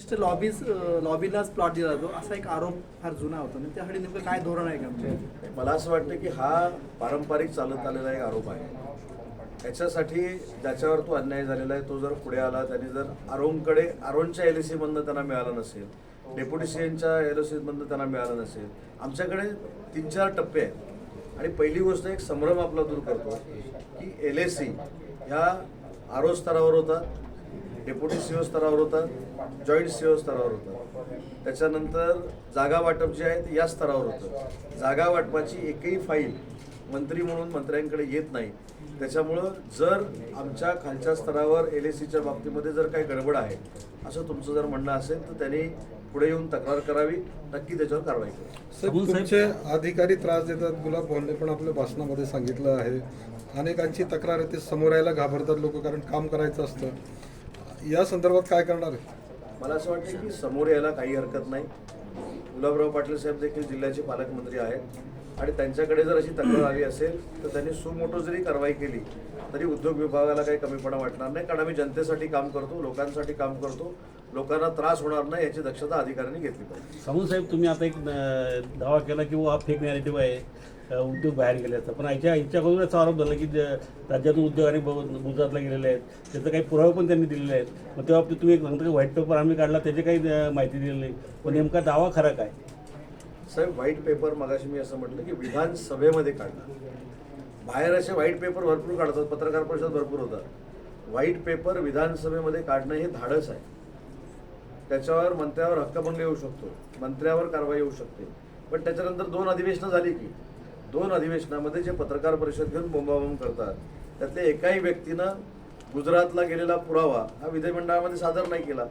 नुसतं lobbies लॉबीलाच plot दिला जातो. असा एक आरोप फार जुना होता. म्हणजे आणि त्यासाठी नेमकं काय धोरण आहे का आमच्या? मला असं वाटतं की हा पारंपरिक चालत आलेला एक आरोप आहे. याच्यासाठी ज्याच्यावर तो अन्याय झालेला आहे तो जर पुढे आला त्याने जर आरोमकडे आरोनच्या एल सी मधनं त्यांना मिळालं नसेल डेप्युटी सीएनच्या एल सी मधनं त्यांना मिळालं नसेल आमच्याकडे तीन चार टप्पे आहेत. आणि पहिली गोष्ट एक संभ्रम आपला दूर करतो की एल ए सी ह्या आरो स्तरावर होता डेप्युटी सीओ स्तरावर होता जॉईंट सीओ स्तरावर होता. त्याच्यानंतर जागा वाटप जे आहे ते या स्तरावर होतं. जागा वाटपाची एकही फाईल मंत्री म्हणून मंत्र्यांकडे येत नाही. त्याच्यामुळं जर आमच्या खालच्या स्तरावर एल ए सीच्या बाबतीमध्ये जर काही गडबड आहे असं तुमचं जर म्हणणं असेल तर त्यांनी पुढे येऊन तक्रार करावी. नक्की त्याच्यावर कारवाई करू. तुमचे अधिकारी त्रास देतात. गुलाब भाऊंनी पण आपल्या भाषणामध्ये सांगितलं आहे. अनेकांची तक्रार येते. समोर यायला घाबरतात लोक कारण काम करायचं असतं. या संदर्भात काय करणार आहे? मला असं वाटतं की समोर यायला काही हरकत नाही. गुलाबराव पाटील साहेब देखील जिल्ह्याचे पालकमंत्री आहेत. आणि त्यांच्याकडे जर अशी तक्रार आली असेल तर त्यांनी सुमोटो जरी कारवाई केली तरी उद्योग विभागाला काही कमीपणा वाटणार नाही कारण आम्ही जनतेसाठी काम करतो लोकांसाठी काम करतो लोकांना त्रास होणार नाही याची दक्षता अधिकाऱ्यांनी घेतली पाहिजे. साहेब तुम्ही आता एक दावा केला की हा फेक नॅरेटिव्ह आहे उद्योग बाहेर गेले पण याच्या याच्याकडून असा आरोप झाला की ज- राज्यातून उद्योगाने ब- गुजरातला गेलेले आहेत त्याचं काही पुरावे पण त्यांनी दिलेले आहेत मग तेव्हा तुम्ही एक सांगता की व्हाईट पेपर आम्ही काढला त्याची काही माहिती दिलेली नाही. पण नेमका दावा खरा काय? साहेब व्हाईट पेपर मगाशी मी असं म्हटलं की विधानसभेमध्ये काढला बाहेर असे व्हाईट पेपर भरपूर काढतात पत्रकार परिषद भरपूर होतात. व्हाईट पेपर विधानसभेमध्ये काढणं हे धाडस आहे. त्याच्यावर मंत्र्यावर हक्कभंग येऊ शकतो मंत्र्यावर कारवाई येऊ शकते. पण त्याच्यानंतर दोन अधिवेशनं झाली की दोन अधिवेशनामध्ये जे पत्रकार परिषद घेऊन बोंबाबोंब करतात त्यातल्या एकाही व्यक्तीनं गुजरातला गेलेला पुरावा हा विधिमंडळामध्ये सादर नाही केला.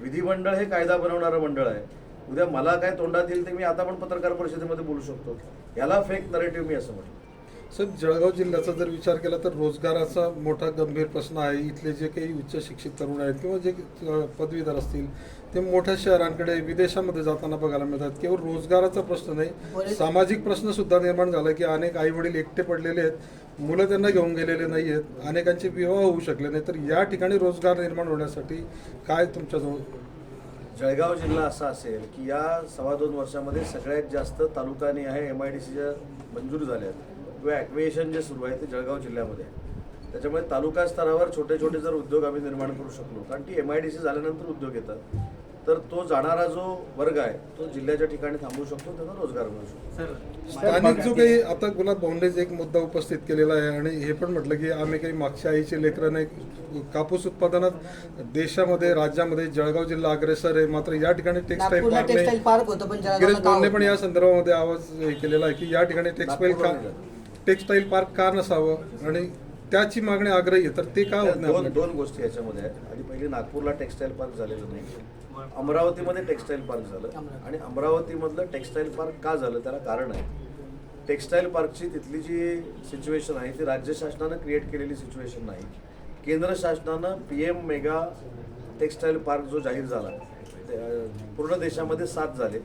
विधिमंडळ हे कायदा बनवणारं मंडळ आहे. उद्या मला काय तोंडात येईल ते मी आता पण पत्रकार परिषदेमध्ये बोलू शकतो. याला फेक नरेटिव्ह मी असं म्हटलं साहेब जळगाव जिल्ह्याचा जर विचार केला तर रोजगाराचा मोठा गंभीर प्रश्न आहे. इथले जे काही उच्च शिक्षित तरुण आहेत किंवा जे पदवीधर असतील ते मोठ्या शहरांकडे विदेशामध्ये जाताना बघायला मिळतात. केवळ रोजगाराचा प्रश्न नाही सामाजिक प्रश्न सुद्धा निर्माण झाला की अनेक आई वडील एकटे पडलेले आहेत मुलं त्यांना घेऊन गेलेले नाही आहेत अनेकांचे विवाह होऊ शकले नाही तर या ठिकाणी रोजगार निर्माण होण्यासाठी काय तुमच्याजवळ जळगाव जिल्हा असा असेल की या सव्वा दोन वर्षामध्ये सगळ्यात जास्त तालुकाने आहे एम आय डी सीच्या मंजूर झाल्या किंवा ॲक्विएशन जे सुरू आहे ते जळगाव जिल्ह्यामध्ये आहे. त्याच्यामुळे तालुका स्तरावर छोटे छोटे जर उद्योग आम्ही निर्माण करू शकलो. कारण ती एम आय डी सी झाल्यानंतर उद्योग येतात. तर तो जाणारा जो वर्ग आहे तो जिल्ह्याच्या ठिकाणी थांबू शकतो त्यांना रोजगार मिळू शकतो. स्थानिक जो काही आता गुलाब भाऊंडेच एक मुद्दा उपस्थित केलेला आहे आणि हे पण म्हटलं की आम्ही काही मागच्या आईचे लेकरं नाही कापूस उत्पादनात देशामध्ये राज्यामध्ये जळगाव जिल्हा अग्रेसर आहे मात्र या ठिकाणी टेक्सटाईल पार्क टेक्सटाईल नाही पार्क होतं पण गिरीश गाव पण या संदर्भामध्ये आवाज हे केलेला आहे की या ठिकाणी टेक्सटाईल टेक्सटाईल पार्क का नसावं? आणि त्याची मागणी आग्रही आहे. तर ते का होत नाही दोन आपल्याकडे? दोन गोष्टी याच्यामध्ये आहेत. आणि पहिली नागपूरला टेक्सटाईल पार्क झालेलं नाही. अमरावतीमध्ये टेक्सटाईल पार्क झालं. आणि अमरावतीमधलं टेक्सटाईल पार्क का झालं? त्याला कारण आहे. टेक्सटाईल पार्कची तिथली जी सिच्युएशन आहे ती राज्य शासनानं क्रिएट केलेली सिच्युएशन नाही. केंद्र शासनानं P M mega textile park जो जाहीर झाला ते, अं, पूर्ण देशामध्ये सात झाले.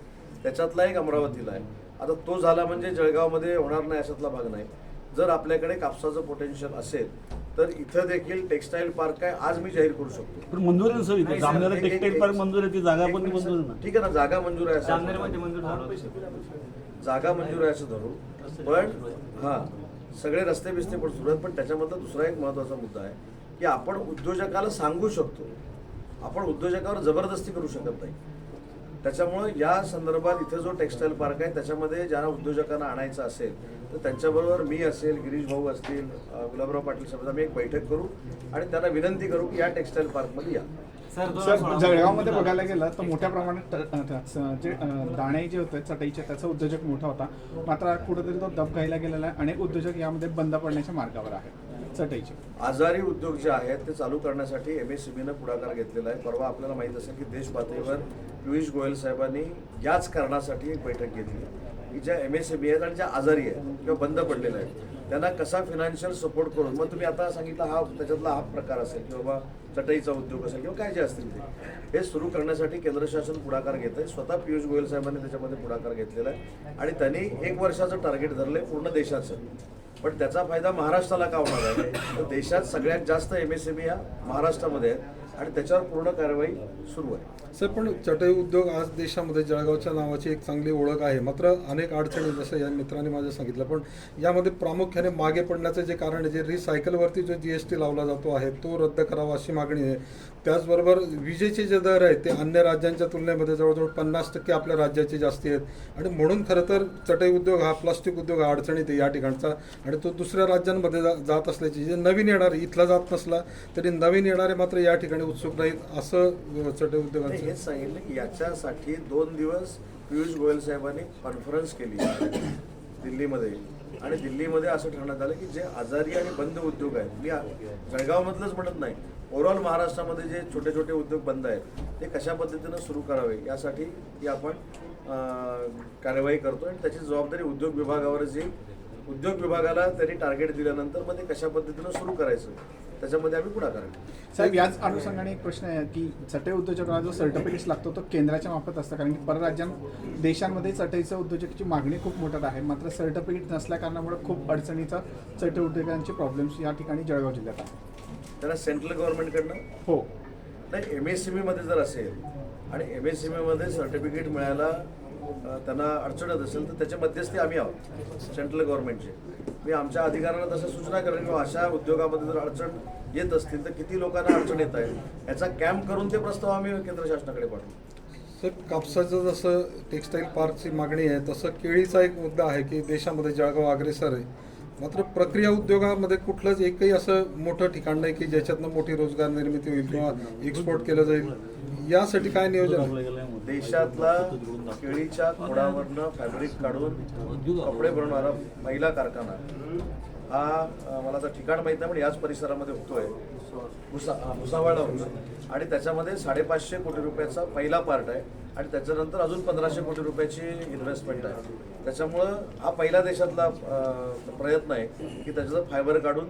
त्याच्यातला एक अमरावतीला आहे. आता तो झाला म्हणजे जळगावमध्ये होणार नाही अशातला भाग नाही. जर आपल्याकडे कापसाचं पोटेन्शियल असेल तर इथं देखील टेक्सटाईल पार्क काय आज मी जाहीर करू शकतो. पण मंजूर आहे ना सर इथं? जामनेरला टेक्सटाईल पार्क मंजूर आहे ती जागा पण मंजूर आहे. ना? ठीक आहे ना जागा मंजूर आहे जामनेरमध्ये मंजूर झालं. जागा मंजूर आहे असं धरू पण हा सगळे रस्ते बिस्ते पण सुरू आहेत पण त्याच्यामधला दुसरा एक महत्त्वाचा मुद्दा आहे की आपण उद्योजकाला सांगू शकतो. आपण उद्योजकावर जबरदस्ती करू शकत नाही. त्याच्यामुळं या संदर्भात इथे जो टेक्सटाईल पार्क आहे त्याच्यामध्ये ज्यांना उद्योजकांना आणायचं असेल तर त्यांच्याबरोबर मी असेल गिरीश भाऊ असतील गुलाबराव पाटील साहेब आम्ही एक बैठक करू आणि त्यांना विनंती करू की या टेक्सटाईल पार्कमध्ये या. सर जळगावमध्ये बघायला गेलं तर मोठ्या प्रमाणात जे दाणे जे होते चटईचे त्याचा उद्योजक मोठा होता. मात्र कुठेतरी तो दब घ्यायला गेलेला आहे अनेक उद्योजक यामध्ये बंद पडण्याच्या मार्गावर आहेत चटईचे. आजारी उद्योग जे आहेत ते चालू करण्यासाठी एम एस सी पुढाकार घेतलेला आहे. परवा आपल्याला माहीत असेल की देश पातळीवर पियुष गोयल साहेबांनी याच कारणासाठी एक बैठक घेतली. की ज्या एम एस सी आहेत आणि ज्या आजारी आहेत किंवा बंद पडलेल्या आहेत त्यांना कसा फिनान्शियल सपोर्ट करून मग तुम्ही आता सांगितलं हा त्याच्यातला हा प्रकार असेल किंवा चटईचा उद्योग असेल किंवा काय जे असतील ते. हे सुरू करण्यासाठी केंद्र शासन पुढाकार घेत आहे. स्वतः पियुष गोयल साहेबांनी त्याच्यामध्ये पुढाकार घेतलेला आहे. आणि त्यांनी एक वर्षाचं टार्गेट धरलं आहे पूर्ण देशाचं. पण त्याचा फायदा महाराष्ट्राला का होणार आहे? तर देशात सगळ्यात जास्त एम एस एम या महाराष्ट्रामध्ये आहेत आणि त्याच्यावर पूर्ण कारवाई सुरू आहे. सर पण चटई उद्योग आज देशामध्ये जळगावच्या नावाची एक चांगली ओळख आहे. मात्र अनेक अडचणी जसं या मित्रांनी माझ्या सांगितलं पण यामध्ये प्रामुख्याने मागे पडण्याचं जे कारण आहे जे रिसायकलवरती जो जी एस टी लावला जातो आहे तो रद्द करावा अशी मागणी आहे. त्याचबरोबर विजेचे जे दर आहेत ते अन्य राज्यांच्या तुलनेमध्ये जवळजवळ पन्नास टक्के आपल्या राज्याचे जास्ती आहेत. आणि म्हणून खरं तर चटई उद्योग हा प्लास्टिक उद्योग हा अडचणीत आहे या ठिकाणचा. आणि तो दुसऱ्या राज्यांमध्ये जा जात असल्याची जे नवीन येणारे इथला जात नसला तरी नवीन येणारे मात्र या ठिकाणी उत्सुक नाहीत असं चटे उद्योगांचं. हेच सांगितलं की याच्यासाठी दोन दिवस पियुष गोयल साहेबांनी कॉन्फरन्स केली दिल्लीमध्ये. आणि दिल्लीमध्ये असं ठरवण्यात आलं की जे आजारी आणि बंद उद्योग आहेत मी जळगावमधलंच म्हणत नाही ओव्हरऑल महाराष्ट्रामध्ये जे छोटे छोटे उद्योग बंद आहेत ते कशा पद्धतीनं सुरू करावे यासाठी ती आपण कार्यवाही करतो आणि त्याची जबाबदारी उद्योग विभागावर जी उद्योग विभागाला त्यांनी टार्गेट दिल्यानंतर मग ते कशा पद्धतीनं सुरू करायचं? त्याच्यामध्ये आम्ही पुढाकार. साहेब याच अनुषंगाने एक प्रश्न आहे की चटई उद्योजकाला जो सर्टिफिकेट लागतो तो केंद्राच्या मार्फत असतं कारण की परराज्यां देशांमध्ये चटईचं उद्योजकाची मागणी खूप मोठ्यात आहे. मात्र सर्टिफिकेट नसल्या कारणामुळे खूप अडचणीचा चटई उद्योगांचे प्रॉब्लेम्स या ठिकाणी जळगाव जिल्ह्यात आहे त्यांना सेंट्रल गव्हर्नमेंटकडनं हो. नाही एम एस सी मध्ये जर असेल आणि एम एस सी मध्ये सर्टिफिकेट मिळायला त्यांना अडचणत असेल तर त्याच्या मध्यस्थी आम्ही आहोत सेंट्रल गव्हर्नमेंटचे. मी आमच्या अधिकाऱ्यांना तसं सूचना करेन किंवा अशा उद्योगामध्ये जर अडचण येत असतील तर किती लोकांना अडचण येत आहे याचा कॅम्प करून ते प्रस्ताव आम्ही केंद्र शासनाकडे पाठवू. सर कापसाचं जसं टेक्स्टाईल पार्कची मागणी आहे तसं केळीचा एक मुद्दा आहे की देशामध्ये जळगाव अग्रेसर आहे. मात्र प्रक्रिया उद्योगामध्ये कुठलंच एकही असं मोठं ठिकाण नाही की ज्याच्यातनं मोठी रोजगार निर्मिती होईल किंवा एक्सपोर्ट केलं जाईल. यासाठी काय नियोजन? देशातला केळीच्या खोडावरनं फॅब्रिक काढून कपडे बनवणारा महिला कारखाना. हा मला आता ठिकाण माहीत नाही पण याच परिसरामध्ये होतोय. भुसा भुसावळला होतो आणि त्याच्यामध्ये साडेपाचशे कोटी रुपयाचा पहिला पार्ट आहे. आणि त्याच्यानंतर अजून पंधराशे कोटी रुपयाची इन्व्हेस्टमेंट आहे. त्याच्यामुळं हा पहिला देशातला प्रयत्न आहे की त्याच्याचं फायबर काढून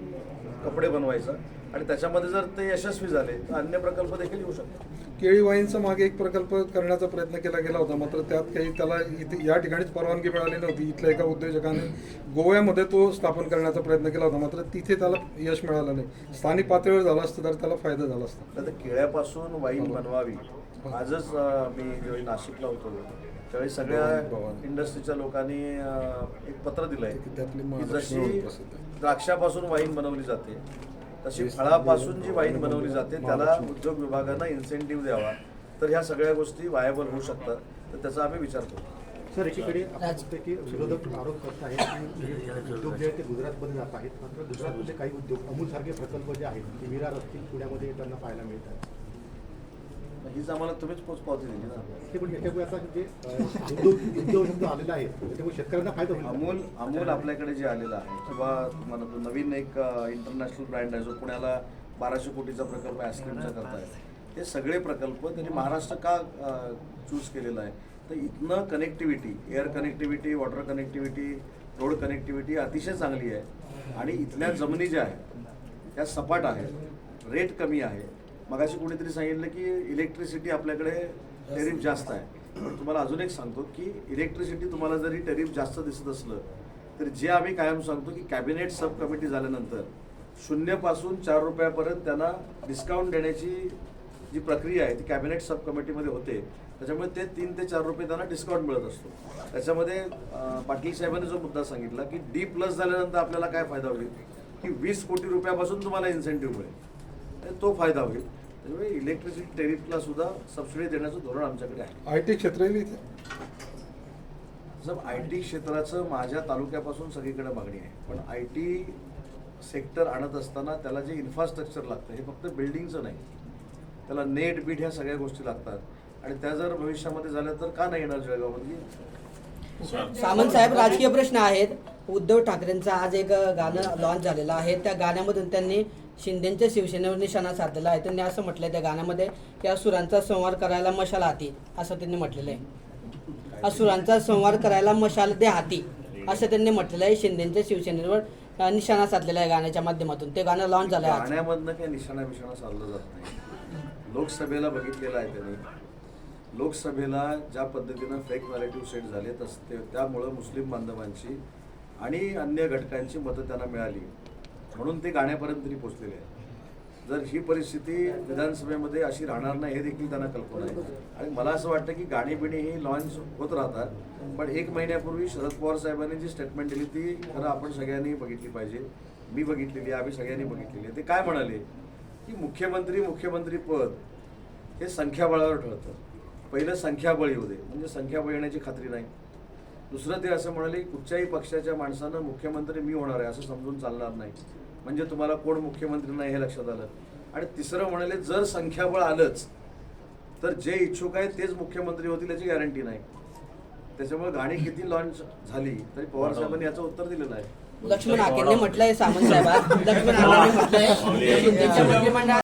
कपडे बनवायचं. आणि त्याच्यामध्ये जर ते यशस्वी झाले तर अन्य प्रकल्प देखील येऊ शकतात. केळी वाईनचा मागे एक प्रकल्प करण्याचा प्रयत्न केला गेला होता. मात्र त्यात काही त्याला इथे या ठिकाणीच परवानगी मिळाली नव्हती. इथल्या एका उद्योजकाने गोव्यामध्ये तो स्थापन करण्याचा प्रयत्न केला होता. मात्र तिथे त्याला यश मिळालं नाही. स्थानिक पातळीवर झालं असतं तर त्याला फायदा झाला असता. केळ्यापासून वाईन बनवावी आजच मी ज्यावेळी नाशिकला होतो त्यावेळी सगळ्या इंडस्ट्रीच्या लोकांनी एक पत्र दिलंय जशी. द्राक्षापासून वाईन बनवली जाते तशी फळापासून जी वाईन बनवली जाते त्याला उद्योग विभागानं इन्सेंटिव्ह द्यावा. तर ह्या सगळ्या गोष्टी वायबल होऊ शकतात. तर त्याचा आम्ही विचार करतो. सर एकीकडे की विरोधक आरोप करत आहेत की उद्योग जे आहेत ते गुजरातमध्ये जात आहेत. मात्र गुजरातमध्ये काही उद्योग अमूलसारखे प्रकल्प जे आहेत ते विरार असतील पुण्यामध्ये त्यांना पाहायला मिळतात. हीच आम्हाला तुम्हीच पोचपावती दिली ना. ते पण याच्यामुळे आता जे अं, उद्योग उद्योग शब्द आलेला आहे शेतकऱ्यांना फायदा होईल अमूल अमूल आपल्याकडे जे आलेलं आहे किंवा तुम्हाला तो नवीन एक इंटरनॅशनल ब्रँड आहे जो पुण्याला बाराशे कोटीचा प्रकल्प आईस्क्रीमचा करताय. हे सगळे प्रकल्प त्यांनी महाराष्ट्र का चूज केलेला आहे? तर इथनं connectivity air connectivity water connectivity road connectivity अतिशय चांगली आहे. आणि इथल्या जमिनी ज्या आहेत त्या सपाट आहेत रेट कमी आहे. मगाशी कोणीतरी सांगितलं की इलेक्ट्रिसिटी आपल्याकडे टेरिफ जास्त आहे. तुम्हाला अजून एक सांगतो की इलेक्ट्रिसिटी तुम्हाला जरी टेरिफ जास्त दिसत असलं तर जे आम्ही कायम सांगतो की कॅबिनेट सब कमिटी झाल्यानंतर शून्यपासून चार रुपयापर्यंत त्यांना डिस्काउंट देण्याची जी प्रक्रिया आहे ती कॅबिनेट सब कमिटीमध्ये होते. त्याच्यामुळे ते तीन ते चार रुपये त्यांना डिस्काउंट मिळत असतो. त्याच्यामध्ये पाटील साहेबांनी जो मुद्दा सांगितला की डी प्लस झाल्यानंतर आपल्याला काय फायदा होईल? की वीस कोटी रुपयापासून तुम्हाला इन्सेंटिव्ह मिळेल. तो फायदा होईल. त्याच्यामुळे इलेक्ट्रिसिटी टेरिफला सुद्धा सबसिडी देण्याचं धोरण आमच्याकडे आहे. आय टी क्षेत्र इथे? जर आय टी क्षेत्राचं माझ्या तालुक्यापासून सगळीकडे मागणी आहे. पण आय टी सेक्टर आणत असताना त्याला जे इन्फ्रास्ट्रक्चर लागतं हे फक्त बिल्डिंगचं नाही. त्याला नेट बीट ह्या सगळ्या गोष्टी लागतात. आणि त्या जर भविष्यामध्ये झाल्या तर का नाही येणार जळगावमध्ये? सामंत साहेब राजकीय प्रश्न आहेत. उद्धव ठाकरेंचं आज एक गाणं लॉन्च झालेलं आहे. त्या गाण्यामधून त्यांनी शिंदेच्या शिवसेनेवर निशाणा साधलेला आहे. त्यांनी असं म्हटलंय त्या गाण्यामध्ये की असुरांचा संवार करायला मशाल हाती असं त्यांनी म्हटलेलं आहे. असुरांचा संवार करायला मशाल दे हाती असं त्यांनी म्हटलेलं आहे. शिंदेच्या शिवसेनेवर निशाणा साधलेला आहे गाण्याच्या माध्यमातून. ते गाणं लॉन्च झालं आहे काही निशाणा बिशाणा चाललं जात नाही. लोकसभेला बघितलेलं आहे त्यांनी. लोकसभेला ज्या पद्धतीनं फेक नॅरेटिव्ह सेट झाले तस ते त्यामुळं मुस्लिम बांधवांची आणि अन्य घटकांची मतं त्यांना मिळाली. म्हणून ते गाण्यापर्यंत तरी पोचलेले आहे जर ही परिस्थिती विधानसभेमध्ये अशी राहणार नाही हे देखील त्यांना कल्पना आहे. आणि मला असं वाटतं की गाणी बिणी ही लॉन्च होत राहतात पण एक महिन्यापूर्वी शरद पवार साहेबांनी जी स्टेटमेंट दिली ती खरं आपण सगळ्यांनी बघितली पाहिजे. मी बघितलेली आहे आम्ही सगळ्यांनी बघितलेली आहे. ते काय म्हणाले? की मुख्यमंत्री मुख्यमंत्री पद हे संख्याबळावर ठरतं. पहिलं संख्याबळ येऊ दे. म्हणजे संख्याबळ येण्याची खात्री नाही. दुसरं ते असं म्हणाले की कुठच्याही पक्षाच्या माणसानं मुख्यमंत्री मी होणार आहे असं समजून चालणार नाही. म्हणजे तुम्हाला कोण मुख्यमंत्री नाही हे लक्षात आलं. आणि तिसरं म्हणाले जर संख्याबळ आलंच तर जे इच्छुक आहेत तेच मुख्यमंत्री होतील याची गॅरंटी नाही. त्याच्यामुळे गाणी किती लॉन्च झाली तरी पवार साहेबांनी याचं उत्तर दिलेलं आहे लक्ष्मण हाकेंनी म्हटलंय सामंत साहेबात लक्ष्मण म्हटलंय